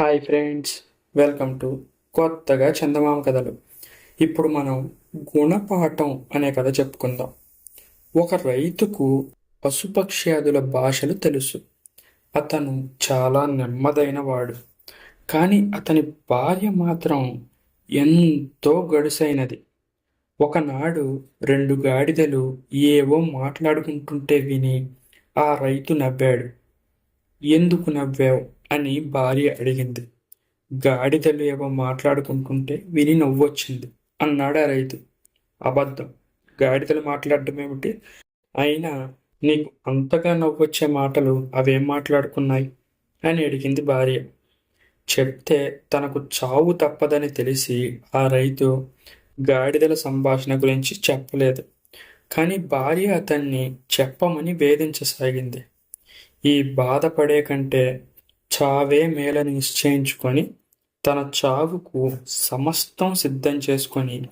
Hi friends welcome to కొత్తగా చందమామ కథలు. ఇప్పుడు మనం గుణపాఠం అనే కథ చెప్పుకుందాం. ఒక రైతుకు పశుపక్ష్యాదుల భాషలు తెలుసు. అతను చాలా నెమ్మదైన వాడు. కానీ అతని భార్య మాత్రం ఎంతో గడుసైనది. ఒకనాడు రెండు గాడిదలు ఏవో మాట్లాడుకుంటుంటే విని ఆ రైతు నవ్వాడు. ఎందుకు నవ్వావు? అని భార్య అడిగింది. గాడిదలు ఏవో మాట్లాడుకుంటుంటే విని నవ్వొచ్చింది అన్నాడు ఆ రైతు. అబద్ధం. గాడిదలు మాట్లాడడం ఏమిటి? అయినా నీకు అంతగా నవ్వొచ్చే మాటలు అవేం మాట్లాడుకున్నాయి? అని అడిగింది భార్య. చెప్తే తనకు చావు తప్పదని తెలిసి ఆ రైతు గాడిదల సంభాషణ గురించి చెప్పలేదు. కానీ భార్య అతన్ని చెప్పమని వేధించసాగింది. ఈ బాధపడే కంటే చావే మేలని నిశ్చయించుకొని తన చావుకు సమస్తం సిద్ధం చేసుకొని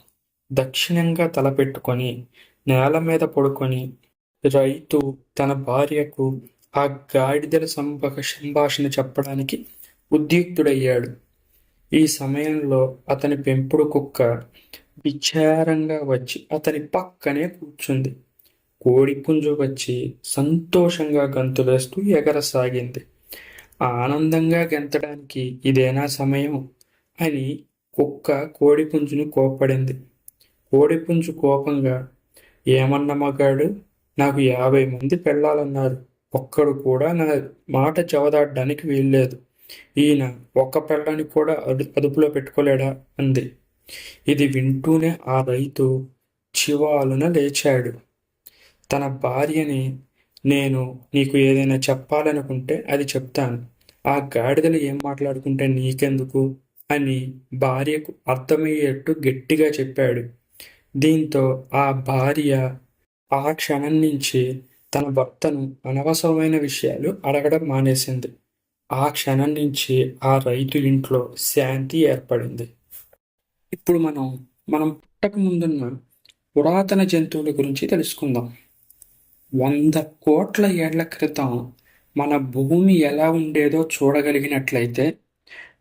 దక్షిణంగా తలపెట్టుకొని నేల మీద పడుకొని రైతు తన భార్యకు ఆ గాడిదల సంభక సంభాషణ చెప్పడానికి ఉద్యుక్తుడయ్యాడు. ఈ సమయంలో అతని పెంపుడు కుక్క విచారంగా వచ్చి అతని పక్కనే కూర్చుంది. కోడిపుంజు వచ్చి సంతోషంగా గంతులేస్తూ ఎగరసాగింది. ఆనందంగా గెంతడానికి ఇదేనా సమయం అని కుక్క కోడిపుంజుని కోప్పడింది. కోడిపుంజు కోపంగా ఏమన్న మగాడు? నాకు యాభై మంది పెళ్ళాలన్నారు. ఒక్కడు కూడా నా మాట చెవదాడడానికి వీల్లేదు. ఈయన ఒక్క పెళ్ళని కూడా అదు అదుపులో పెట్టుకోలేడా? అంది. ఇది వింటూనే ఆ రైతు చివాలున లేచాడు. తన భార్యని నేను నీకు ఏదైనా చెప్పాలనుకుంటే అది చెప్తాను. ఆ గాడిదలు ఏం మాట్లాడుకుంటే నీకెందుకు? అని భార్యకు అర్థమయ్యేట్టు గట్టిగా చెప్పాడు. దీంతో ఆ భార్య ఆ క్షణం నుంచి తన భర్తను అనవసరమైన విషయాలు అడగడం మానేసింది. ఆ క్షణం నుంచి ఆ రైతు ఇంట్లో శాంతి ఏర్పడింది. ఇప్పుడు మనం మనం పుట్టక ముందున్న పురాతన జంతువుల గురించి తెలుసుకుందాం. వంద కోట్ల ఏళ్ళ క్రితం మన భూమి ఎలా ఉండేదో చూడగలిగినట్లయితే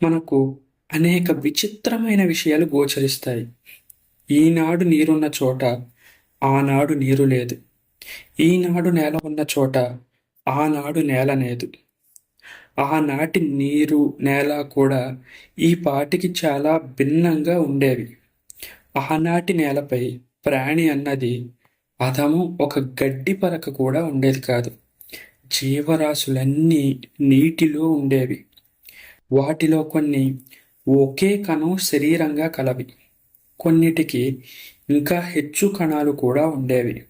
మనకు అనేక విచిత్రమైన విషయాలు గోచరిస్తాయి. ఈనాడు నీరున్న చోట ఆనాడు నీరు లేదు. ఈనాడు నేల ఉన్న చోట ఆనాడు నేల లేదు. ఆనాటి నీరు నేల కూడా ఈ పాటికి చాలా భిన్నంగా ఉండేవి. ఆనాటి నేలపై ప్రాణి అన్నది అదము ఒక గడ్డి పరక కూడా ఉండేది కాదు. జీవరాశులన్నీ నీటిలో ఉండేవి. వాటిలో కొన్ని ఒకే కణం శరీరంగా కలవి. కొన్నిటికి ఇంకా హెచ్చు కణాలు కూడా ఉండేవి.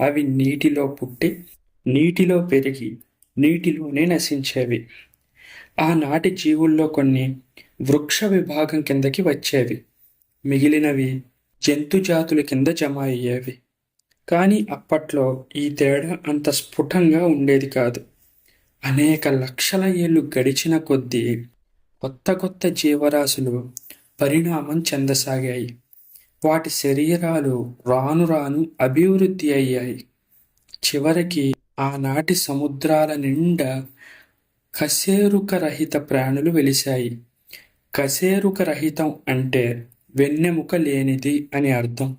అవి నీటిలో పుట్టి నీటిలో పెరిగి నీటిలోనే నశించేవి. ఆనాటి జీవుల్లో కొన్ని వృక్ష విభాగం కిందకి వచ్చేవి. మిగిలినవి జంతు జాతుల కింద జమ అయ్యేవి. కానీ అప్పట్లో ఈ తేడా అంత స్ఫుటంగా ఉండేది కాదు. అనేక లక్షల ఏళ్ళు గడిచిన కొద్దీ కొత్త కొత్త జీవరాశులు పరిణామం చెందసాగాయి. వాటి శరీరాలు రాను రాను అభివృద్ధి అయ్యాయి. చివరికి ఆనాటి సముద్రాల నిండా కశేరుక రహిత ప్రాణులు వెలిశాయి. కశేరుక రహితం అంటే వెన్నెముక లేనిది అని అర్థం.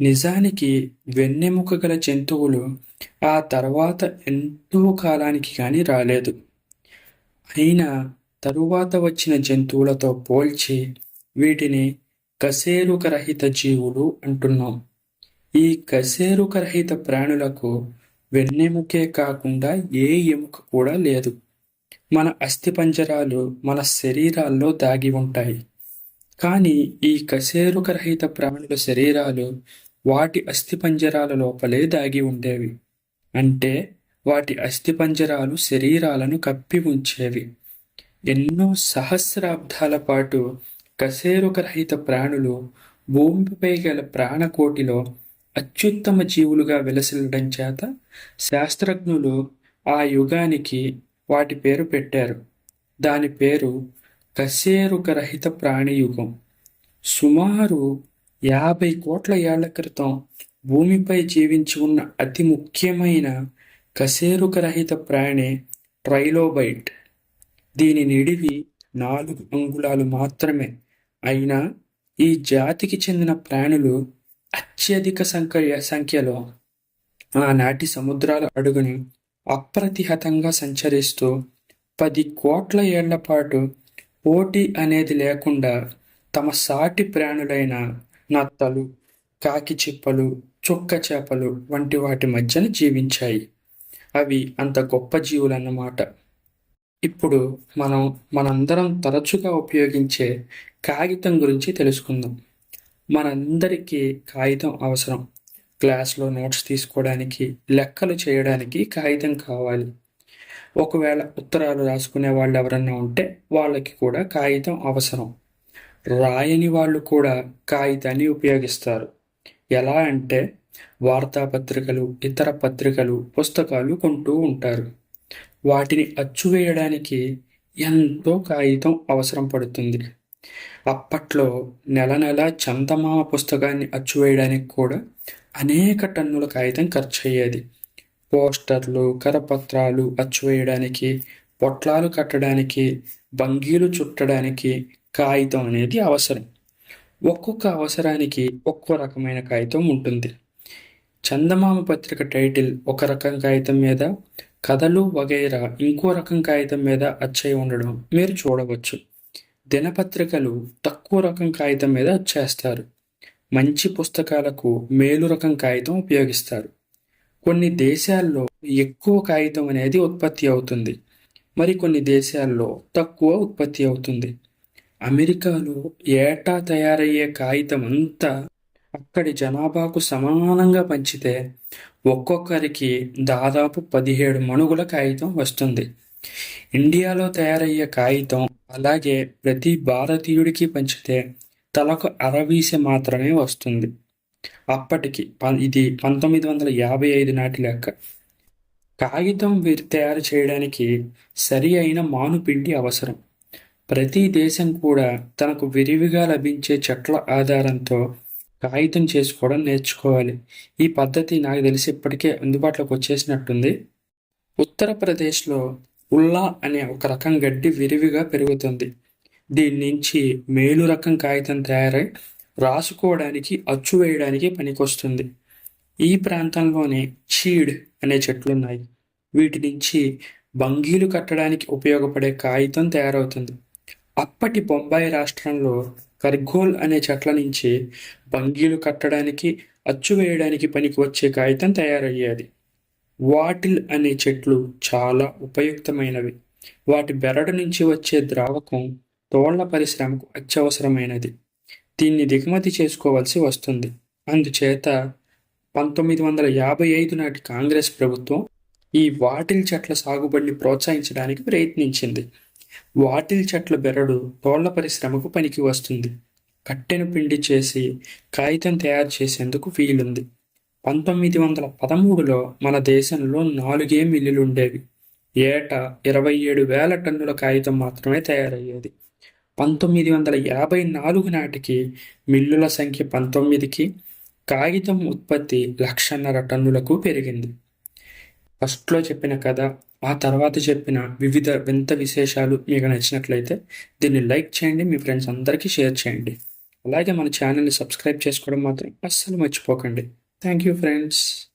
నిజానికి వెన్నెముక గల జంతువులు ఆ తర్వాత ఎంతో కాలానికి కానీ రాలేదు. అయినా తరువాత వచ్చిన జంతువులతో పోల్చి వీటిని కశేరుకరహిత జీవులు అంటున్నాం. ఈ కశేరుకరహిత ప్రాణులకు వెన్నెముకే కాకుండా ఏ ఎముక కూడా లేదు. మన అస్థిపంజరాలు మన శరీరాల్లో దాగి ఉంటాయి. కానీ ఈ కశేరుకరహిత ప్రాణుల శరీరాలు వాటి అస్థిపంజరాల లోపలే దాగి ఉండేవి. అంటే వాటి అస్థిపంజరాలు శరీరాలను కప్పి ఉంచేవి. ఎన్నో సహస్రాబ్దాల పాటు కశేరుకరహిత ప్రాణులు భూమిపై గల ప్రాణకోటిలో అత్యుత్తమ జీవులుగా వెలసిల్లడం చేత శాస్త్రజ్ఞులు ఆ యుగానికి వాటి పేరు పెట్టారు. దాని పేరు కశేరుకరహిత ప్రాణియుగం. సుమారు యాభై కోట్ల ఏళ్ళ క్రితం భూమిపై జీవించి ఉన్న అతి ముఖ్యమైన కశేరుకరహిత ప్రాణి ట్రైలోబైట్. దీని నిడివి నాలుగు అంగుళాలు మాత్రమే. అయినా ఈ జాతికి చెందిన ప్రాణులు అత్యధిక సంఖ్య సంఖ్యలో ఆనాటి సముద్రాల అడుగుని అప్రతిహతంగా సంచరిస్తూ పది కోట్ల ఏళ్ళ పాటు పోటీ అనేది లేకుండా తమ సాటి ప్రాణులైన నత్తలు కాకి చిప్పలు చుక్క చేపలు వంటి వాటి మధ్యన జీవించాయి. అవి అంత గొప్ప జీవులన్నమాట. ఇప్పుడు మనం మనందరం తరచుగా ఉపయోగించే కాగితం గురించి తెలుసుకుందాం. మనందరికీ కాగితం అవసరం. క్లాస్లో నోట్స్ తీసుకోవడానికి లెక్కలు చేయడానికి కాగితం కావాలి. ఒకవేళ ఉత్తరాలు రాసుకునే వాళ్ళు ఎవరన్నా ఉంటే వాళ్ళకి కూడా కాగితం అవసరం. రాయని వాళ్ళు కూడా కాగితాన్ని ఉపయోగిస్తారు. ఎలా అంటే వార్తాపత్రికలు ఇతర పత్రికలు పుస్తకాలు కొంటూ ఉంటారు. వాటిని అచ్చువేయడానికి ఎంతో కాగితం అవసరం పడుతుంది. అప్పట్లో నెల నెల చందమామ పుస్తకాన్ని అచ్చువేయడానికి కూడా అనేక టన్నుల కాగితం ఖర్చు అయ్యేది పోస్టర్లు కరపత్రాలు అచ్చువేయడానికి పొట్లాలు కట్టడానికి బంగీలు చుట్టడానికి కాగితం అనేది అవసరం. ఒక్కొక్క అవసరానికి ఒక్కో రకమైన కాగితం ఉంటుంది. చందమామ పత్రిక టైటిల్ ఒక రకం కాగితం మీద కథలు వగైరా ఇంకో రకం కాగితం మీద అచ్చయి ఉండడం మీరు చూడవచ్చు. దినపత్రికలు తక్కువ రకం కాగితం మీద వచ్చేస్తారు మంచి పుస్తకాలకు మేలు రకం కాగితం ఉపయోగిస్తారు. కొన్ని దేశాల్లో ఎక్కువ కాగితం అనేది ఉత్పత్తి అవుతుంది. మరి కొన్ని దేశాల్లో తక్కువ ఉత్పత్తి అవుతుంది. అమెరికాలో ఏటా తయారయ్యే కాగితం అంతా అక్కడి జనాభాకు సమానంగా పంచితే ఒక్కొక్కరికి దాదాపు పదిహేడు మణుగుల కాగితం వస్తుంది. ఇండియాలో తయారయ్యే కాగితం అలాగే ప్రతి భారతీయుడికి పంచితే తలకు అరవీసె మాత్రమే వస్తుంది. అప్పటికి ఇది పంతొమ్మిది వందల యాభై ఐదు నాటి లెక్క. కాగితం తయారు చేయడానికి సరి అయిన మానుపిండి అవసరం. ప్రతి దేశం కూడా తనకు విరివిగా లభించే చెట్ల ఆధారంతో కాగితం చేసుకోవడం నేర్చుకోవాలి. ఈ పద్ధతి నాకు తెలిసి ఇప్పటికే అందుబాటులోకి వచ్చేసినట్టుంది. ఉత్తరప్రదేశ్లో ఉల్లా అనే ఒక రకం గడ్డి విరివిగా పెరుగుతుంది. దీని నుంచి మేలు రకం కాగితం తయారై రాసుకోవడానికి అచ్చు వేయడానికి పనికొస్తుంది. ఈ ప్రాంతంలోనే చీడ్ అనే చెట్లు ఉన్నాయి వీటి నుంచి బంగీలు కట్టడానికి ఉపయోగపడే కాగితం తయారవుతుంది. అప్పటి బొంబాయి రాష్ట్రంలో కర్గోల్ అనే చెట్ల నుంచి బంగీలు కట్టడానికి అచ్చు వేయడానికి పనికి వచ్చే కాగితం తయారయ్యేది. వాటిల్ అనే చెట్లు చాలా ఉపయుక్తమైనవి. వాటి బెరడు నుంచి వచ్చే ద్రావకం తోళ్ళ పరిశ్రమకు అత్యవసరమైనది. దీన్ని దిగుమతి చేసుకోవాల్సి వస్తుంది. అందుచేత పంతొమ్మిది వందల యాభై ఐదు నాటి కాంగ్రెస్ ప్రభుత్వం ఈ వాటిల్ చెట్ల సాగుబడిని ప్రోత్సహించడానికి ప్రయత్నించింది. వాటిల్ చెట్ల బెరడు తోళ్ళ పరిశ్రమకు పనికి వస్తుంది. కట్టెను పిండి చేసి కాగితం తయారు చేసేందుకు వీలుంది. పంతొమ్మిది వందల పదమూడులో మన దేశంలో నాలుగే మిల్లులు ఉండేవి ఏటా ఇరవై ఏడు వేల టన్నుల కాగితం మాత్రమే తయారయ్యేది. పంతొమ్మిది వందల యాభై నాలుగు నాటికి మిల్లుల సంఖ్య పంతొమ్మిదికి కాగితం ఉత్పత్తి లక్షన్నర టన్నులకు పెరిగింది. ఫస్ట్లో చెప్పిన కథ ఆ తర్వాత చెప్పిన వివిధ వింత విశేషాలు మీకు నచ్చినట్లయితే దీన్ని లైక్ చేయండి మీ ఫ్రెండ్స్ అందరికీ షేర్ చేయండి. అలాగే మన ఛానల్ని సబ్స్క్రైబ్ చేసుకోవడం మాత్రం అస్సలు మర్చిపోకండి. Thank you friends.